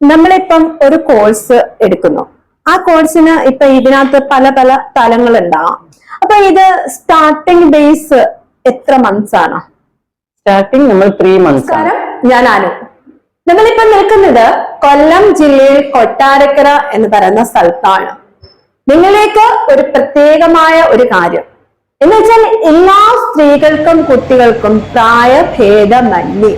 നമ്മളിപ്പം ഒരു കോഴ്സ് എടുക്കുന്നു. ആ കോഴ്സിന് ഇപ്പൊ ഇതിനകത്ത് പല പല തലങ്ങൾ ഉണ്ടാവാം അപ്പൊ ഇത് സ്റ്റാർട്ടിംഗ് ബേസ് എത്ര മന്ത്സ് ആണ്? സ്റ്റാർട്ടിങ് നമ്മൾ ത്രീ മന്ത്സ് ആണ്. ഞാൻ അനു. നമ്മളിപ്പോ നിൽക്കുന്നത് കൊല്ലം ജില്ലയിൽ കൊട്ടാരക്കര എന്ന് പറയുന്ന സ്ഥലത്താണ്. നിങ്ങളിലേക്ക് ഒരു പ്രത്യേകമായ ഒരു കാര്യം. എന്ന് വെച്ചാൽ എല്ലാ സ്ത്രീകൾക്കും കുട്ടികൾക്കും പ്രായഭേദമന്യേ.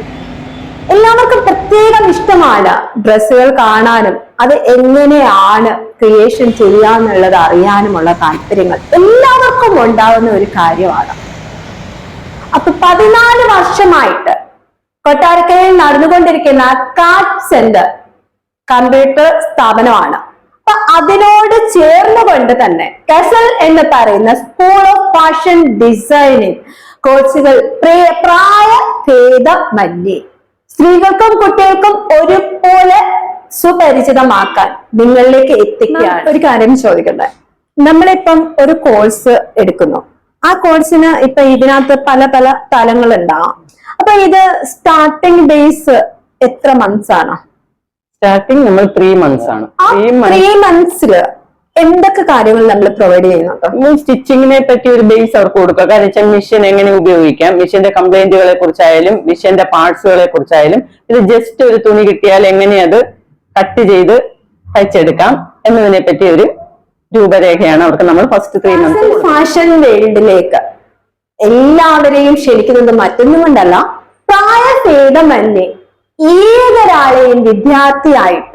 എല്ലാവർക്കും പ്രത്യേകം ഇഷ്ടമാണ് ഡ്രസ്സുകൾ കാണാനും അത് എങ്ങനെയാണ് ക്രിയേഷൻ ചെയ്യാന്നുള്ളത് അറിയാനുമുള്ള താല്പര്യങ്ങൾ എല്ലാവർക്കും ഉണ്ടാവുന്ന ഒരു കാര്യമാണ്. അപ്പൊ പതിനാല് വർഷമായിട്ട് കൊട്ടാരക്കരയിൽ നടന്നുകൊണ്ടിരിക്കുന്ന കാറ്റ് സെന്റർ കമ്പ്യൂട്ടർ സ്ഥാപനമാണ്. അപ്പൊ അതിനോട് ചേർന്നുകൊണ്ട് തന്നെ കസൽ എന്ന് പറയുന്ന സ്കൂൾ ഓഫ് ഫാഷൻ ഡിസൈനിങ് കോഴ്സുകൾ പ്രായ പ്രായഭേദമന്യേ. സ്ത്രീകൾക്കും കുട്ടികൾക്കും ഒരുപോലെ സുപരിചിതമാക്കാൻ നിങ്ങളിലേക്ക് എത്തിക്കുകയാണ്. ഒരു കാര്യം ചോദിക്കട്ടെ? നമ്മളിപ്പം ഒരു കോഴ്സ് എടുക്കുന്നു. ആ കോഴ്സിന് ഇപ്പൊ ഇതിനകത്ത് പല പല തലങ്ങൾ ഉണ്ടാവാം അപ്പൊ ഇത് സ്റ്റാർട്ടിംഗ് ബേസ് എത്ര മന്ത്സ് ആണ്? സ്റ്റാർട്ടിംഗ് നമ്മൾ ത്രീ മന്ത്സ് ആണ്. ത്രീ മന്ത്സിൽ എന്തൊക്കെ കാര്യങ്ങൾ നമ്മൾ പ്രൊവൈഡ് ചെയ്യുന്നുണ്ട്? സ്റ്റിച്ചിങ്ങിനെ പറ്റി ഒരു ബേസ് അവർക്ക് കൊടുക്കുക. കാരണം വെച്ചാൽ മെഷീൻ എങ്ങനെ ഉപയോഗിക്കാം? മെഷീന്റെ കംപ്ലൈന്റുകളെ കുറിച്ചായാലും മെഷീന്റെ പാർട്സുകളെ കുറിച്ചായാലും ഇത് ജസ്റ്റ് ഒരു തുണി കിട്ടിയാൽ എങ്ങനെ അത് കട്ട് ചെയ്ത് തയ്ച്ചെടുക്കാം എന്നതിനെ പറ്റി ഒരു രൂപരേഖയാണ് അവർക്ക് നമ്മൾ ഫസ്റ്റ് ത്രീ മന്ത്സ് ഫാഷൻ വേൾഡിലേക്ക് എല്ലാവരെയും ക്ഷണിക്കുന്നത് മറ്റൊന്നും കൊണ്ടല്ല പ്രായഭേദമന്യേ ഏതൊരാളെയും വിദ്യാർത്ഥിയായിട്ട്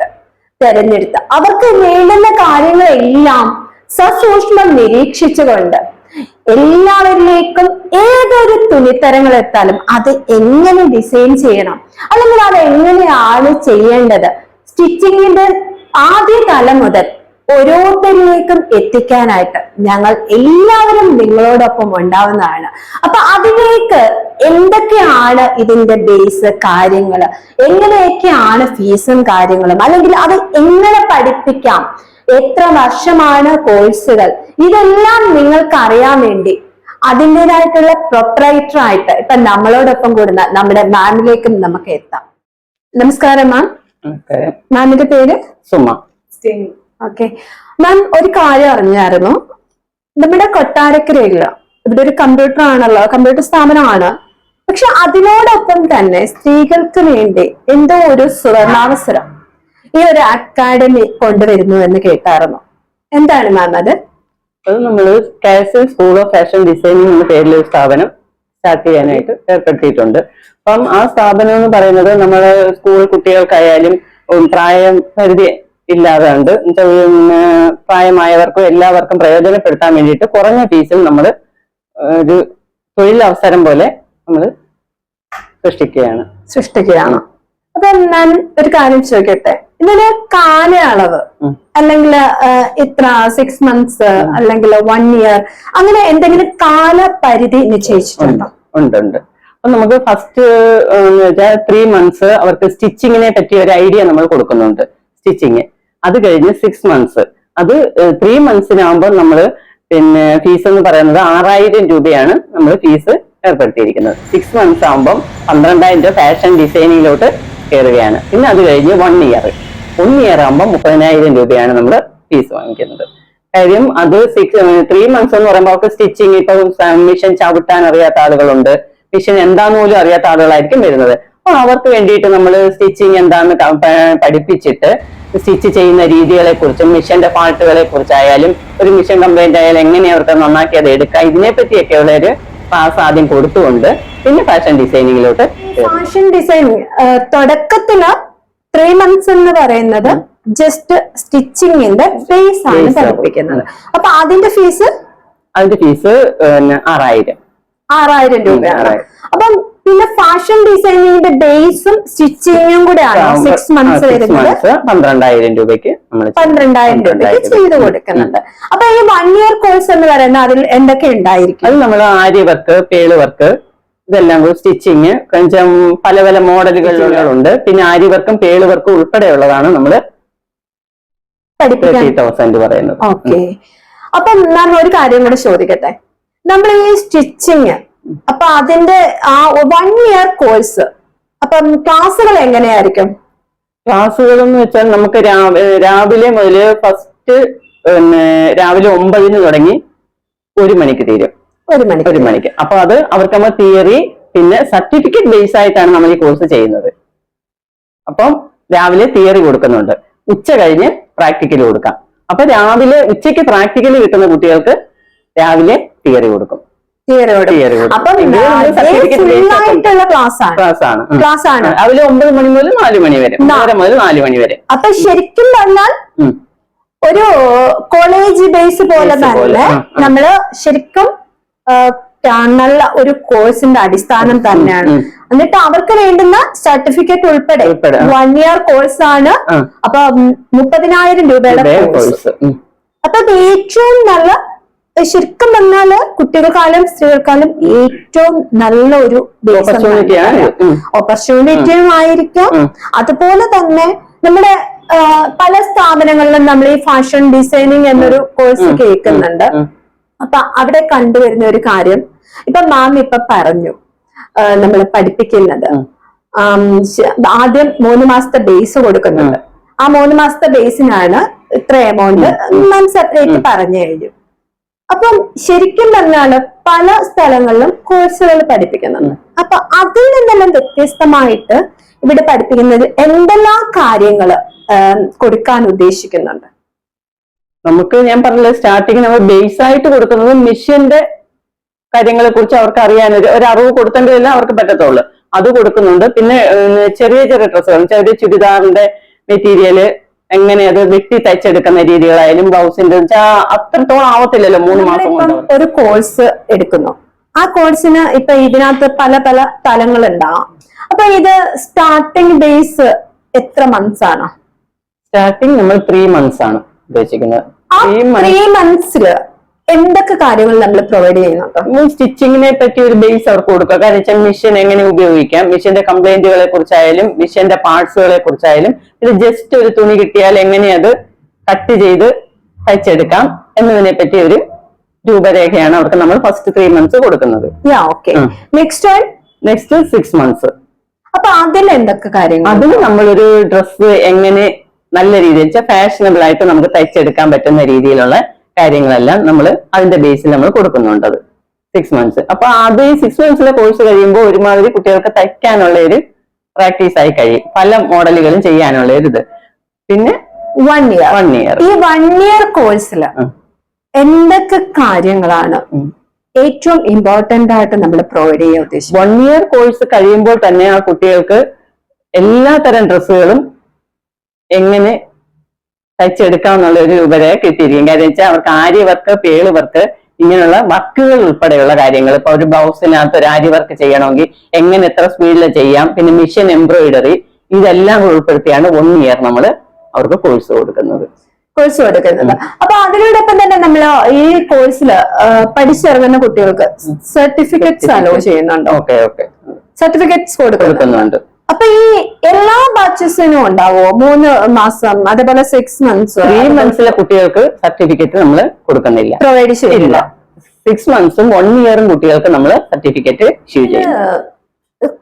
തെരഞ്ഞെടുത്ത്. അവർക്ക് വേണ്ടുന്ന കാര്യങ്ങളെല്ലാം സസൂക്ഷ്മം നിരീക്ഷിച്ചുകൊണ്ട് എല്ലാവരിലേക്കും ഏതൊരു തുണിത്തരങ്ങൾ എത്താലും അത് എങ്ങനെ ഡിസൈൻ ചെയ്യണം? അല്ലെങ്കിൽ അത് എങ്ങനെയാണ് ചെയ്യേണ്ടത് സ്റ്റിച്ചിങ്ങിന്റെ ആദ്യ തലം മുതൽ ഓരോരുത്തരിലേക്കും എത്തിക്കാനായിട്ട് ഞങ്ങൾ എല്ലാവരും നിങ്ങളോടൊപ്പം ഉണ്ടാവുന്നതാണ്. അപ്പൊ അതിലേക്ക് എന്തൊക്കെയാണ് ഇതിന്റെ ബേസ് കാര്യങ്ങൾ എങ്ങനെയൊക്കെയാണ് ഫീസും കാര്യങ്ങളും? അല്ലെങ്കിൽ അത് എങ്ങനെ പഠിപ്പിക്കാം? എത്ര വർഷമാണ് കോഴ്സുകൾ? ഇതെല്ലാം നിങ്ങൾക്ക് അറിയാൻ വേണ്ടി അതിന്റെതായിട്ടുള്ള പ്രൊപ്പറേറ്റർ ആയിട്ട് ഇപ്പൊ നമ്മളോടൊപ്പം കൂടുന്ന നമ്മുടെ മാമിലേക്കും നമുക്ക് എത്താം. നമസ്കാരം മാം മാമിന്റെ പേര്? സുമ. ഓക്കെ മാം ഒരു കാര്യം അറിഞ്ഞായിരുന്നു. നമ്മുടെ കൊട്ടാരക്കരയില്ല ഇവിടെ ഒരു കമ്പ്യൂട്ടർ ആണല്ലോ കമ്പ്യൂട്ടർ സ്ഥാപനമാണ്. പക്ഷെ അതിനോടൊപ്പം തന്നെ സ്ത്രീകൾക്ക് വേണ്ടി എന്തോ ഒരു സുവർണാവസരം ഈ ഒരു അക്കാഡമി കൊണ്ടുവരുന്നു എന്ന് കേട്ടായിരുന്നു. എന്താണ് മാം അത്? അത് നമ്മൾ castle school of fashion designing എന്ന പേരിൽ ഒരു സ്ഥാപനം സ്റ്റാർട്ട് ചെയ്യാനായിട്ട് ഏർപ്പെടുത്തിയിട്ടുണ്ട്. അപ്പം ആ സ്ഥാപനം എന്ന് പറയുന്നത് നമ്മുടെ സ്കൂൾ കുട്ടികൾക്കായാലും പ്രായം പരിധി ഇല്ലാതെ ഉണ്ട് പിന്നെ പ്രായമായവർക്കും എല്ലാവർക്കും പ്രയോജനപ്പെടുത്താൻ വേണ്ടിയിട്ട് കുറഞ്ഞ ഫീസിൽ നമ്മൾ ഒരു തൊഴിലവസരം പോലെ നമ്മൾ സൃഷ്ടിക്കുകയാണ്. സൃഷ്ടിക്കുകയാണ്. അപ്പൊ ഞാൻ ഒരു കാര്യം ചോദിക്കട്ടെ? ഇതിന് കാലയളവ് അല്ലെങ്കിൽ ഇത്ര സിക്സ് മന്ത്സ് അല്ലെങ്കിൽ വൺ ഇയർ അങ്ങനെ എന്തെങ്കിലും കാലപരിധി നിശ്ചയിച്ചിട്ടുണ്ടോ? ഉണ്ട് ഉണ്ട് അപ്പൊ നമുക്ക് ഫസ്റ്റ് ത്രീ മന്ത്സ് അവർക്ക് സ്റ്റിച്ചിങ്ങിനെ പറ്റിയ ഒരു ഐഡിയ നമ്മൾ കൊടുക്കുന്നുണ്ട്. സ്റ്റിച്ചിങ് അത് കഴിഞ്ഞ് സിക്സ് മന്ത്സ് അത് ത്രീ മന്ത്സിനാകുമ്പോൾ നമ്മൾ പിന്നെ ഫീസ് എന്ന് പറയുന്നത് ആറായിരം രൂപയാണ് നമ്മൾ ഫീസ് ഏർപ്പെടുത്തിയിരിക്കുന്നത്. സിക്സ് മന്ത്സ് ആകുമ്പം പന്ത്രണ്ടായിരം രൂപ ഫാഷൻ ഡിസൈനിങ്ങിലോട്ട് കയറുകയാണ് പിന്നെ അത് കഴിഞ്ഞ് വൺ ഇയർ വൺ ഇയർ ആകുമ്പോൾ മുപ്പതിനായിരം രൂപയാണ് നമ്മൾ ഫീസ് വാങ്ങിക്കുന്നത്. കാര്യം അത് സിക്സ് ത്രീ മന്ത്സ് എന്ന് പറയുമ്പോൾ അവർക്ക് സ്റ്റിച്ചിങ് ഇപ്പൊ മിഷൻ ചവിട്ടാൻ അറിയാത്ത ആളുകളുണ്ട്. മിഷൻ എന്താന്ന് പോലും അറിയാത്ത ആളുകളായിരിക്കും വരുന്നത്. അപ്പൊ അവർക്ക് വേണ്ടിയിട്ട് നമ്മൾ സ്റ്റിച്ചിങ് എന്താന്ന് പഠിപ്പിച്ചിട്ട് സ്റ്റിച്ച് ചെയ്യുന്ന രീതികളെ കുറിച്ചും മിഷന്റെ ഫാൾട്ടുകളെ കുറിച്ചായാലും ഒരു മിഷൻ കംപ്ലൈന്റ് ആയാലും എങ്ങനെ അവർക്ക് നന്നാക്കി അത് എടുക്കാം ഇതിനെ പറ്റിയൊക്കെയുള്ള ഒരു ക്ലാസ് ആദ്യം കൊടുത്തുകൊണ്ട് പിന്നെ ഫാഷൻ ഡിസൈനിങ്ങിലോട്ട് ഫാഷൻ ഡിസൈനിങ് തുടക്കത്തിൽ ത്രീ മന്ത്സ് എന്ന് പറയുന്നത് ജസ്റ്റ് സ്റ്റിച്ചിങ്ങിന്റെ ബേസ് ആണ്. പഠിപ്പിക്കുന്നത്. അപ്പൊ അതിന്റെ ഫീസ് അതിന്റെ ഫീസ് ആറായിരം. ആറായിരം രൂപയാണ്. അപ്പം പിന്നെ ഫാഷൻ ഡിസൈനിങ്ങിന്റെ ബേസും സ്റ്റിച്ചിങ്ങും കൂടെയാണ്. സിക്സ് മന്ത്സ് വരുന്നത്. പന്ത്രണ്ടായിരം രൂപയ്ക്ക് പന്ത്രണ്ടായിരം രൂപയ്ക്ക് ചെയ്തു കൊടുക്കുന്നുണ്ട്. അപ്പൊ ഈ വൺ ഇയർ കോഴ്സ് എന്ന് പറയുന്നത് അതിൽ എന്തൊക്കെ ഉണ്ടായിരിക്കും? അത് നമ്മൾ ആര്യ വർക്ക് പേൾ വർക്ക് ഇതെല്ലാം കൂടി സ്റ്റിച്ചിങ് കൊഞ്ചം പല പല മോഡലുകളുണ്ട് പിന്നെ ആര്യ വർക്കും പേൾ വർക്കും ഉൾപ്പെടെയുള്ളതാണ് നമ്മൾ പഠിപ്പിക്കാൻ. തേർട്ടി തൗസൻഡ് പറയുന്നത്. ഓക്കെ അപ്പം ഞാൻ ഒരു കാര്യം കൂടെ ചോദിക്കട്ടെ. നമ്മൾ ഈ സ്റ്റിച്ചിങ് അപ്പൊ അതിന്റെ ആ വൺ ഇയർ കോഴ്സ് അപ്പം ക്ലാസ്സുകൾ എങ്ങനെയായിരിക്കും? ക്ലാസ്സുകൾ എന്ന് വെച്ചാൽ നമുക്ക് രാവിലെ മുതൽ ഫസ്റ്റ് പിന്നെ രാവിലെ ഒമ്പതിന് തുടങ്ങി ഒരു മണിക്ക് തീരും. ഒരു മണിക്കൂർ ഒരു മണിക്ക്. അപ്പൊ അത് അവർക്ക് നമ്മൾ തിയറി പിന്നെ സർട്ടിഫിക്കറ്റ് ബേസ് ആയിട്ടാണ് നമ്മൾ ഈ കോഴ്സ് ചെയ്യുന്നത്. അപ്പം രാവിലെ തിയറി കൊടുക്കുന്നുണ്ട്. ഉച്ച കഴിഞ്ഞ് പ്രാക്ടിക്കൽ കൊടുക്കാം. അപ്പൊ രാവിലെ ഉച്ചയ്ക്ക് പ്രാക്ടിക്കൽ കിട്ടുന്ന കുട്ടികൾക്ക് രാവിലെ തിയറി കൊടുക്കും. ക്ലാസ് ആണ്. രാവിലെ ഒമ്പത് മണി മുതൽ നാല് മണി വരെ. മുതൽ നാല് മണി വരെ. അപ്പൊ ശരിക്കും പറഞ്ഞാൽ ഒരു കോളേജ് ബേസ് പോലെ തന്നെ. നമ്മൾ ശരിക്കും നല്ല ഒരു കോഴ്സിന്റെ അടിസ്ഥാനം തന്നെയാണ്. എന്നിട്ട് അവർക്ക് വേണ്ടുന്ന സർട്ടിഫിക്കറ്റ് ഉൾപ്പെടെ വൺ ഇയർ കോഴ്സ് ആണ്. അപ്പൊ മുപ്പതിനായിരം രൂപയുടെ കോഴ്സ് അപ്പൊ ഏറ്റവും നല്ല ശരിക്കും പറഞ്ഞാൽ കുട്ടികൾക്കാലും സ്ത്രീകൾക്കാലും ഏറ്റവും നല്ല ഒരു. ഓപ്പർച്യൂണിറ്റിയും ആയിരിക്കാം. അതുപോലെ തന്നെ നമ്മുടെ പല സ്ഥാപനങ്ങളിലും നമ്മൾ ഈ ഫാഷൻ ഡിസൈനിങ് എന്നൊരു കോഴ്സ് കേൾക്കുന്നുണ്ട്. അപ്പൊ അവിടെ കണ്ടുവരുന്ന ഒരു കാര്യം ഇപ്പൊ മാം ഇപ്പൊ പറഞ്ഞു നമ്മൾ പഠിപ്പിക്കുന്നത്. ആദ്യം മൂന്ന് മാസത്തെ ബേസ് കൊടുക്കുന്നുണ്ട്. ആ മൂന്ന് മാസത്തെ ബേസിനാണ് ഇത്ര എമൗണ്ട് മാം സെപ്പറേറ്റ് പറഞ്ഞു കഴിഞ്ഞു. അപ്പം ശരിക്കും പറഞ്ഞാൽ പല സ്ഥലങ്ങളിലും കോഴ്സുകൾ പഠിപ്പിക്കുന്നുണ്ട്. അപ്പൊ അതിൽ നിന്നെല്ലാം വ്യത്യസ്തമായിട്ട് ഇവിടെ പഠിപ്പിക്കുന്നത് എന്തെല്ലാം കാര്യങ്ങൾ കൊടുക്കാൻ ഉദ്ദേശിക്കുന്നുണ്ട്? നമുക്ക് ഞാൻ പറഞ്ഞത് സ്റ്റാർട്ടിങ് നമ്മൾ ബേസ് ആയിട്ട് കൊടുക്കുന്നത് മിഷ്യന്റെ കാര്യങ്ങളെ കുറിച്ച് അവർക്ക് അറിയാൻ ഒരു അറിവ് കൊടുത്തേണ്ടതെല്ലാം അവർക്ക് പറ്റത്തുള്ളൂ. അത് കൊടുക്കുന്നുണ്ട്. പിന്നെ ചെറിയ ചെറിയ ഡ്രസ്സുകൾ ചെറിയ ചുരിദാറിന്റെ മെറ്റീരിയൽ എങ്ങനെ അത് വെട്ടി തയ്ച്ചെടുക്കുന്ന രീതികളായാലും ബ്ലൗസിന്റെ വെച്ചാൽ അത്രത്തോളം ആവത്തില്ലല്ലോ മൂന്ന് മാസം കൊണ്ട്? ഒരു കോഴ്സ് എടുക്കുന്നു. ആ കോഴ്സിന് ഇപ്പൊ ഇതിനകത്ത് പല പല തലങ്ങൾ ഉണ്ടാവാം അപ്പൊ ഇത് സ്റ്റാർട്ടിംഗ് ബേസ് എത്ര മന്ത്സ് ആണ്? സ്റ്റാർട്ടിങ് നമ്മൾ ത്രീ മന്ത്സ് ആണ് ഉദ്ദേശിക്കുന്നത്. ത്രീ ത്രീ മന്ത്സിൽ എന്തൊക്കെ കാര്യങ്ങൾ നമ്മൾ പ്രൊവൈഡ് ചെയ്യുന്നുണ്ട്? സ്റ്റിച്ചിങ്ങിനെ പറ്റി ഒരു ബേസ് അവർക്ക് കൊടുക്കുക. കാരണം വെച്ചാൽ മിഷൻ എങ്ങനെ ഉപയോഗിക്കാം? മിഷന്റെ കംപ്ലൈന്റുകളെ കുറിച്ചായാലും മിഷന്റെ പാർട്സുകളെ കുറിച്ചായാലും ഇത് ജസ്റ്റ് ഒരു തുണി കിട്ടിയാൽ എങ്ങനെ അത് കട്ട് ചെയ്ത് തയ്ച്ചെടുക്കാം എന്നതിനെ പറ്റി ഒരു രൂപരേഖയാണ് അവർക്ക് നമ്മൾ ഫസ്റ്റ് ത്രീ മന്ത്സ് കൊടുക്കുന്നത്. നെക്സ്റ്റ് നെക്സ്റ്റ് സിക്സ് മന്ത്സ് അപ്പൊ അതിൽ എന്തൊക്കെ കാര്യങ്ങൾ അതിൽ നമ്മളൊരു ഡ്രസ്സ് എങ്ങനെ നല്ല രീതിയിൽ വെച്ചാൽ ഫാഷനബിൾ ആയിട്ട് നമുക്ക് തയ്ച്ചെടുക്കാൻ പറ്റുന്ന രീതിയിലുള്ള കാര്യങ്ങളെല്ലാം നമ്മൾ അതിന്റെ ബേസിൽ നമ്മൾ കൊടുക്കുന്നുണ്ട് അത്. സിക്സ് മന്ത്സ് അപ്പൊ അത് ഈ സിക്സ് മന്ത്സിലെ കോഴ്സ് കഴിയുമ്പോൾ ഒരുമാതിരി കുട്ടികൾക്ക് തയ്ക്കാനുള്ള ഒരു പ്രാക്ടീസ് ആയി കഴിയും. പല മോഡലുകളും ചെയ്യാനുള്ള ഒരു ഇത്. പിന്നെ വൺ ഇയർ വൺ ഇയർ ഈ വൺ ഇയർ കോഴ്സിൽ എന്തൊക്കെ കാര്യങ്ങളാണ് ഏറ്റവും ഇമ്പോർട്ടന്റ് ആയിട്ട് നമ്മൾ പ്രൊവൈഡ് ചെയ്യാൻ ഉദ്ദേശിക്കും വൺ ഇയർ കോഴ്സ് കഴിയുമ്പോൾ തന്നെ ആ കുട്ടികൾക്ക് എല്ലാ തരം ഡ്രസ്സുകളും എങ്ങനെ തയ്ച്ചെടുക്കാം എന്നുള്ള ഒരു രൂപരേഖ കിട്ടിയിരിക്കും. കാര്യം വെച്ചാൽ അവർക്ക് ആര്യ വർക്ക് പേൾ വർക്ക് ഇങ്ങനെയുള്ള വർക്കുകൾ ഉൾപ്പെടെയുള്ള കാര്യങ്ങൾ. ഇപ്പൊ ഒരു ബ്ലൗസിനകത്ത് ഒരു ആര്യ വർക്ക് ചെയ്യണമെങ്കിൽ എങ്ങനെ എത്ര സ്പീഡിൽ ചെയ്യാം? പിന്നെ മിഷൻ എംബ്രോയിഡറി ഇതെല്ലാം ഉൾപ്പെടുത്തിയാണ് വൺ ഇയർ നമ്മൾ അവർക്ക് കോഴ്സ് കൊടുക്കുന്നത്. കോഴ്സ് കൊടുക്കുന്നത്. അപ്പൊ അതിനോടൊപ്പം തന്നെ നമ്മൾ ഈ കോഴ്സിൽ പഠിച്ചിറങ്ങുന്ന കുട്ടികൾക്ക് സർട്ടിഫിക്കറ്റ്സ് അലോ ചെയ്യുന്നുണ്ട്? ഓക്കെ ഓക്കെ സർട്ടിഫിക്കറ്റ്സ് കൊടുക്കുന്നു കൊടുക്കുന്നുണ്ട്. അപ്പൊ ഈ ബാച്ചസിനും ഉണ്ടാവോ? മൂന്ന് മാസം അതേപോലെ സിക്സ് മന്ത്സ് ത്രീ മന്ത്സിലെ കുട്ടികൾക്ക് സർട്ടിഫിക്കറ്റ് നമ്മൾ കൊടുക്കുന്നില്ല. പ്രൊവൈഡ് ചെയ്യില്ല. സിക്സ് മന്ത്സും വൺ ഇയറും കുട്ടികൾക്ക് നമ്മൾ സർട്ടിഫിക്കറ്റ് ഇഷ്യൂ ചെയ്യും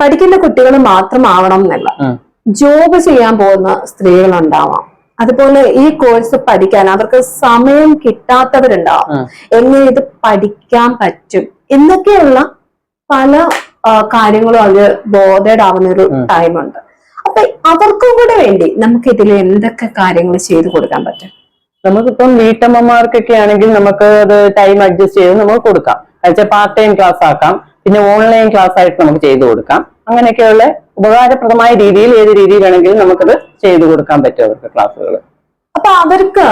പഠിക്കുന്ന കുട്ടികൾ മാത്രമാവണം എന്നല്ല. ജോബ് ചെയ്യാൻ പോകുന്ന സ്ത്രീകളുണ്ടാവാം. അതുപോലെ ഈ കോഴ്സ് പഠിക്കാൻ അവർക്ക് സമയം കിട്ടാത്തവരുണ്ടാവും. എങ്ങനെ ഇത് പഠിക്കാൻ പറ്റും? എന്നൊക്കെയുള്ള പല കാര്യങ്ങളും അവർ ബോധേഡ് ആവുന്ന ഒരു ടൈമുണ്ട് അപ്പൊ അവർക്കും കൂടെ വേണ്ടി നമുക്ക് ഇതിൽ എന്തൊക്കെ കാര്യങ്ങൾ ചെയ്തു കൊടുക്കാൻ പറ്റും? നമുക്കിപ്പം വീട്ടമ്മമാർക്കൊക്കെ ആണെങ്കിൽ നമുക്ക് അത് ടൈം അഡ്ജസ്റ്റ് ചെയ്ത് നമുക്ക് കൊടുക്കാം. അതായത് പാർട്ട് ടൈം ക്ലാസ് ആക്കാം. പിന്നെ ഓൺലൈൻ ക്ലാസ് ആയിട്ട് നമുക്ക് ചെയ്തു കൊടുക്കാം. അങ്ങനെയൊക്കെയുള്ള ഉപകാരപ്രദമായ രീതിയിൽ ഏത് രീതിയിൽ വേണമെങ്കിലും നമുക്കത് ചെയ്തു കൊടുക്കാൻ പറ്റും അവർക്ക് ക്ലാസ്സുകൾ അപ്പൊ അവർക്ക്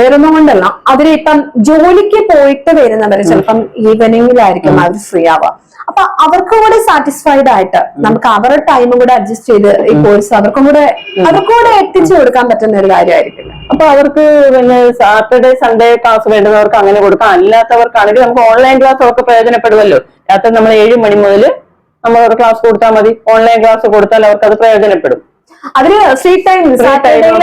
വരുന്ന കൊണ്ടല്ല. അവരിപ്പം ജോലിക്ക് പോയിട്ട് വരുന്നവര് ചിലപ്പം ഈവനിങ്ങിലായിരിക്കും അവർ ഫ്രീ ആവുക. അപ്പൊ അവർക്കും കൂടെ സാറ്റിസ്ഫൈഡ് ആയിട്ട് നമുക്ക് അവരുടെ ടൈമും കൂടെ അഡ്ജസ്റ്റ് ചെയ്ത് ഈ കോഴ്സ് അവർക്കും കൂടെ അവർക്കും കൂടെ എത്തിച്ചു കൊടുക്കാൻ പറ്റുന്ന ഒരു കാര്യമായിരിക്കും അപ്പൊ അവർക്ക് പിന്നെ സാറ്റർഡേ സൺഡേ ക്ലാസ് വേണ്ടുന്നവർക്ക് അങ്ങനെ കൊടുക്കാം. അല്ലാത്തവർക്കാണെങ്കിൽ നമുക്ക് ഓൺലൈൻ ക്ലാസ് അവർക്ക് പ്രയോജനപ്പെടുമല്ലോ. രാത്രി നമ്മൾ ഏഴ് മണി മുതൽ നമ്മൾ ഒരു ക്ലാസ് കൊടുത്താൽ മതി. ഓൺലൈൻ ക്ലാസ് കൊടുത്താൽ അവർക്ക് അത് പ്രയോജനപ്പെടും. അതിന് ഫ്രീ ടൈം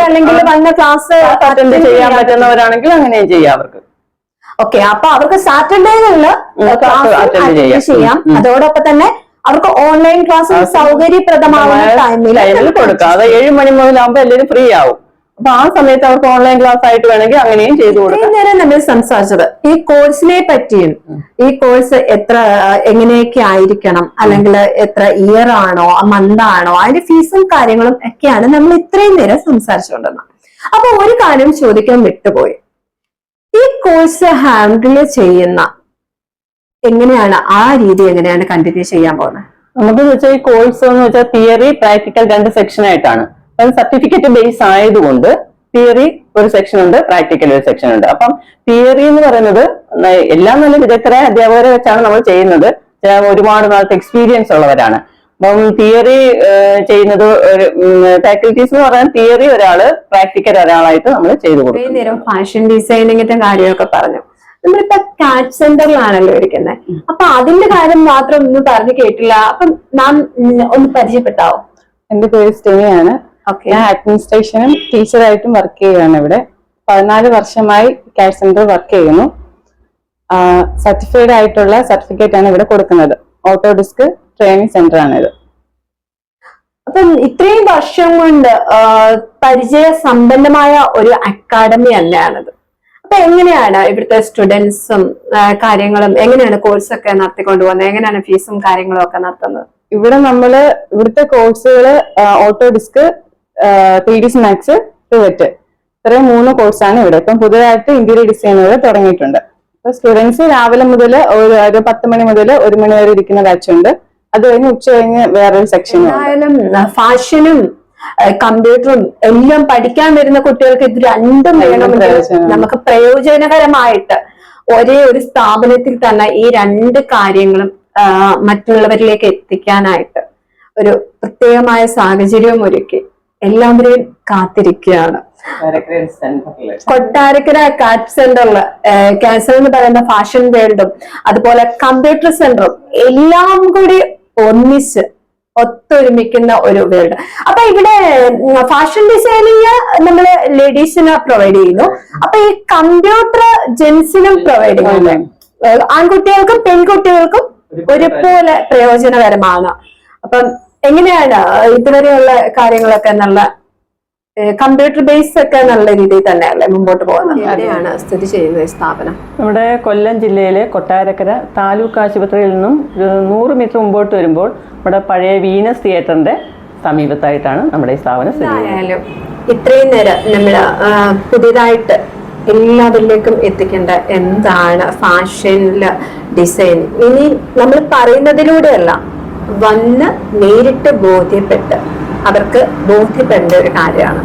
അല്ലെങ്കിൽ വന്ന ക്ലാസ് അറ്റൻഡ് ചെയ്യാൻ പറ്റുന്നവരാണെങ്കിൽ അങ്ങനെയും ചെയ്യാം അവർക്ക്. ഓക്കെ അപ്പൊ അവർക്ക് സാറ്റർഡേകളിൽ ക്ലാസ് ചെയ്യാം. അതോടൊപ്പം തന്നെ അവർക്ക് ഓൺലൈൻ ക്ലാസ് സൗകര്യപ്രദമാവുന്ന ടൈമിൽ കൊടുക്കാം. അത് ഏഴ് മണി മുതലാകുമ്പോൾ എല്ലാവരും ഫ്രീ ആവും. അപ്പൊ ആ സമയത്ത് അവർക്ക് ഓൺലൈൻ ക്ലാസ് ആയിട്ട് വേണമെങ്കിൽ അങ്ങനെയും ചെയ്തു കൊടുക്കാം. നേരം നമ്മൾ സംസാരിച്ചത്. ഈ കോഴ്സിനെ പറ്റിയും ഈ കോഴ്സ് എത്ര എങ്ങനെയൊക്കെ ആയിരിക്കണം? അല്ലെങ്കിൽ എത്ര ഇയർ ആണോ മന്ത് ആണോ അതിന്റെ ഫീസും കാര്യങ്ങളും ഒക്കെയാണ് നമ്മൾ ഇത്രയും നേരം സംസാരിച്ചുകൊണ്ടിരുന്നത്. അപ്പൊ ഒരു കാര്യം ചോദിക്കാൻ വിട്ടുപോയി. ഈ കോഴ്സ് ഹാൻഡിൽ ചെയ്യുന്ന എങ്ങനെയാണ് ആ രീതി എങ്ങനെയാണ് കണ്ടിന്യൂ ചെയ്യാൻ പോകുന്നത്? നമുക്ക് വെച്ചാൽ ഈ കോഴ്സ് എന്ന് വെച്ചാൽ തിയറി പ്രാക്ടിക്കൽ രണ്ട് സെക്ഷൻ ആയിട്ടാണ്. അത് സർട്ടിഫിക്കറ്റ് ബേസ് ആയതുകൊണ്ട് തിയറി ഒരു സെക്ഷൻ ഉണ്ട് പ്രാക്ടിക്കൽ ഒരു സെക്ഷൻ ഉണ്ട്. അപ്പം തിയറി എന്ന് പറയുന്നത് എല്ലാ നല്ല വിദഗ്ധരായ അധ്യാപകരെ വെച്ചാണ് നമ്മൾ ചെയ്യുന്നത്. ഒരുപാട് നാളത്തെ എക്സ്പീരിയൻസ് ഉള്ളവരാണ്. അപ്പം തിയറി ചെയ്യുന്നത് ഒരു ഫാക്കൽറ്റീസ് എന്ന് പറഞ്ഞാൽ തിയറി ഒരാൾ പ്രാക്ടിക്കൽ ഒരാളായിട്ട് നമ്മൾ ചെയ്തു കൊടുക്കും. നേരം ഫാഷൻ ഡിസൈനിങ്ങിന്റെ കാര്യമൊക്കെ പറഞ്ഞു. നമ്മളിപ്പോ കാറ്റ് സെന്ററിലാണല്ലോ ഇരിക്കുന്നത് അപ്പൊ അതിന്റെ കാര്യം മാത്രം ഒന്നും പറഞ്ഞു കേട്ടില്ല. അപ്പൊ നാം ഒന്ന് പരിചയപ്പെട്ടാവോ? എന്റെ പേര് സ്റ്റെനിയാണ്. ഓക്കെ ഞാൻ അഡ്മിനിസ്ട്രേഷനും ടീച്ചറായിട്ടും വർക്ക് ചെയ്യുകയാണ് ഇവിടെ. പതിനാല് വർഷമായി കാറ്റ് സെന്റർ വർക്ക് ചെയ്യുന്നു. സർട്ടിഫൈഡ് ആയിട്ടുള്ള സർട്ടിഫിക്കറ്റ് ആണ് ഇവിടെ കൊടുക്കുന്നത്. ഓട്ടോ ഡിസ്ക് ട്രെയിനിങ് സെന്റർ ആണ് ഇത് അപ്പം ഇത്രയും വർഷം കൊണ്ട് പരിചയ സമ്പന്നമായ ഒരു അക്കാഡമി അല്ലാണത്. അപ്പൊ എങ്ങനെയാണ് ഇവിടുത്തെ സ്റ്റുഡൻസും കാര്യങ്ങളും എങ്ങനെയാണ് കോഴ്സൊക്കെ നടത്തിക്കൊണ്ട് പോകുന്നത്? എങ്ങനെയാണ് ഫീസും കാര്യങ്ങളും ഒക്കെ നടത്തുന്നത്? ഇവിടെ നമ്മൾ ഇവിടുത്തെ കോഴ്സുകൾ Autodesk three D s max Revit ഇത്രയും മൂന്ന് കോഴ്സാണ് ഇവിടെ. ഇപ്പം പുതുതായിട്ട് ഇന്റീരിയർ ഡിസൈനുകൾ തുടങ്ങിയിട്ടുണ്ട്. അപ്പൊ സ്റ്റുഡൻസ് രാവിലെ മുതൽ ഒരു ഒരു പത്ത് മണി മുതൽ ഒരു മണി വരെ ഇരിക്കുന്ന ബാച്ച് ഉണ്ട്. അത് കഴിഞ്ഞ് ഉച്ച കഴിഞ്ഞ് വേറൊരു സെക്ഷൻ ആയാലും ഫാഷനും കമ്പ്യൂട്ടറും എല്ലാം പഠിക്കാൻ വരുന്ന കുട്ടികൾക്ക് ഇത് രണ്ടും വേണമെങ്കിൽ നമുക്ക് പ്രയോജനകരമായിട്ട് ഒരേ ഒരു സ്ഥാപനത്തിൽ തന്നെ ഈ രണ്ട് കാര്യങ്ങളും മറ്റുള്ളവരിലേക്ക് എത്തിക്കാനായിട്ട് ഒരു പ്രത്യേകമായ സാഹചര്യവും ഒരുക്കി എല്ലാവരെയും കാത്തിരിക്കുകയാണ്. കൊട്ടാരക്കര കാറ്റ് സെന്ററിൽ ക്യാൻസർ എന്ന് പറയുന്ന ഫാഷൻ വേൾഡും അതുപോലെ കമ്പ്യൂട്ടർ സെന്ററും എല്ലാം കൂടി ഒന്നിച്ച് ഒത്തൊരുമിക്കുന്ന ഒരു വേൾഡ് അപ്പൊ ഇവിടെ ഫാഷൻ ഡിസൈനിങ് നമ്മൾ ലേഡീസിന് പ്രൊവൈഡ് ചെയ്യുന്നു. അപ്പൊ ഈ കമ്പ്യൂട്ടർ ജെൻസിനും പ്രൊവൈഡ് ചെയ്യുന്നുണ്ട്. ആൺകുട്ടികൾക്കും പെൺകുട്ടികൾക്കും ഒരുപോലെ. പ്രയോജനകരമാണ്. അപ്പം എങ്ങനെയാണ് ഇതുവരെയുള്ള കാര്യങ്ങളൊക്കെ നല്ല കമ്പ്യൂട്ടർ ബേസ് ഒക്കെ നല്ല രീതിയിൽ തന്നെയല്ലേ മുമ്പോട്ട് പോകുന്നത്? എവിടെയാണ് സ്ഥിതി ചെയ്യുന്ന സ്ഥാപനം? നമ്മുടെ കൊല്ലം ജില്ലയിലെ കൊട്ടാരക്കര താലൂക്ക് ആശുപത്രിയിൽ നിന്നും നൂറ് മീറ്റർ മുമ്പോട്ട് വരുമ്പോൾ നമ്മുടെ പഴയ വീനസ് തിയേറ്ററിന്റെ സമീപത്തായിട്ടാണ് നമ്മുടെ ഈ സ്ഥാപനം സ്ഥിതി ചെയ്യുന്നത്. ഇത്രയും നേരം നമ്മൾ പുതിയതായിട്ട് എല്ലാവരിലേക്കും എത്തിക്കേണ്ട എന്താണ് ഫാഷനിൽ ഡിസൈൻ? ഇനി നമ്മൾ പറയുന്നതിലൂടെയല്ല വന്ന് നേരിട്ട് ബോധ്യപ്പെട്ട് അവർക്ക് ബോധ്യപ്പെടേണ്ട ഒരു കാര്യമാണ്.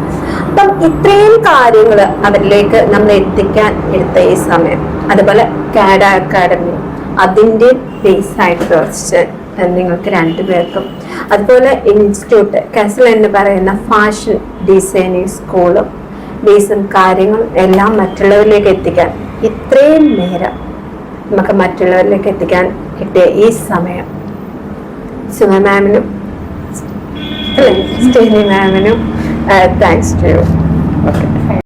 അപ്പം ഇത്രയും കാര്യങ്ങൾ അവരിലേക്ക് നമ്മൾ എത്തിക്കാൻ എടുത്ത ഈ സമയം. അതുപോലെ കാഡ അക്കാഡമി അതിന്റെ ബേസ് ആയിട്ട് പ്രവർത്തിച്ച് നിങ്ങൾക്ക് രണ്ടുപേർക്കും അതുപോലെ ഇൻസ്റ്റിറ്റ്യൂട്ട് കസൽ എന്ന് പറയുന്ന ഫാഷൻ ഡിസൈനിങ് സ്കൂളും ബേസും കാര്യങ്ങളും എല്ലാം മറ്റുള്ളവരിലേക്ക് എത്തിക്കാൻ ഇത്രയും നേരം നമുക്ക് മറ്റുള്ളവരിലേക്ക് എത്തിക്കാൻ കിട്ടിയ ഈ സമയം. സുമ മാമിനും സ്റ്റേനി മാമിനും താങ്ക്സ് ടു യു ഓക്കെ